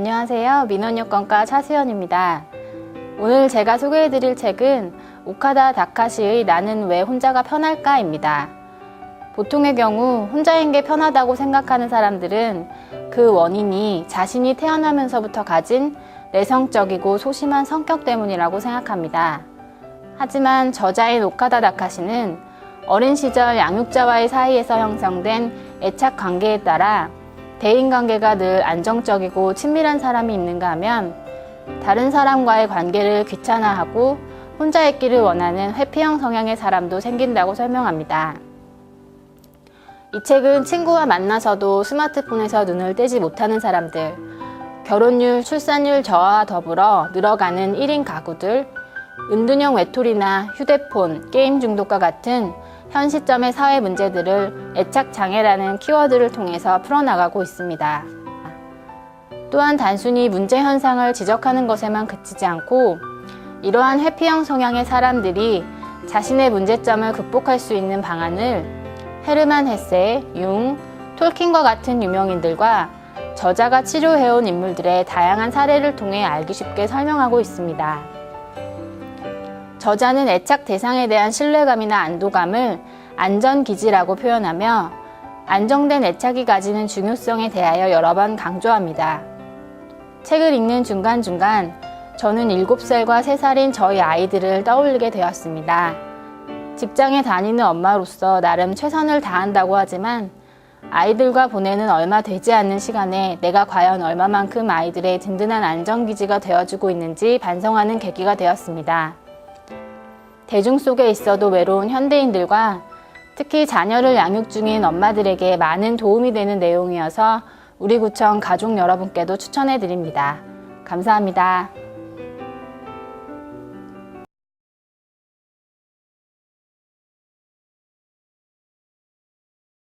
안녕하세요. 민원요건과 차수연입니다. 오늘 제가 소개해드릴 책은 오카다 다카시의 나는 왜 혼자가 편할까입니다. 보통의 경우 혼자인 게 편하다고 생각하는 사람들은 그 원인이 자신이 태어나면서부터 가진 내성적이고 소심한 성격 때문이라고 생각합니다. 하지만 저자인 오카다 다카시는 어린 시절 양육자와의 사이에서 형성된 애착 관계에 따라 대인 관계가 늘 안정적이고 친밀한 사람이 있는가 하면 다른 사람과의 관계를 귀찮아하고 혼자 있기를 원하는 회피형 성향의 사람도 생긴다고 설명합니다. 이 책은 친구와 만나서도 스마트폰에서 눈을 떼지 못하는 사람들, 결혼율, 출산율 저하와 더불어 늘어가는 1인 가구들, 은둔형 외톨이나 휴대폰, 게임 중독과 같은 현 시점의 사회 문제들을 애착 장애라는 키워드를 통해서 풀어나가고 있습니다. 또한 단순히 문제 현상을 지적하는 것에만 그치지 않고 이러한 회피형 성향의 사람들이 자신의 문제점을 극복할 수 있는 방안을 헤르만 헤세, 융, 톨킨과 같은 유명인들과 저자가 치료해온 인물들의 다양한 사례를 통해 알기 쉽게 설명하고 있습니다. 저자는 애착 대상에 대한 신뢰감이나 안도감을 안전기지라고 표현하며 안정된 애착이 가지는 중요성에 대하여 여러 번 강조합니다. 책을 읽는 중간중간 저는 7살과 3살인 저희 아이들을 떠올리게 되었습니다. 직장에 다니는 엄마로서 나름 최선을 다한다고 하지만 아이들과 보내는 얼마 되지 않는 시간에 내가 과연 얼마만큼 아이들의 든든한 안정기지가 되어주고 있는지 반성하는 계기가 되었습니다. 대중 속에 있어도 외로운 현대인들과 특히 자녀를 양육 중인 엄마들에게 많은 도움이 되는 내용이어서 우리 구청 가족 여러분께도 추천해 드립니다. 감사합니다.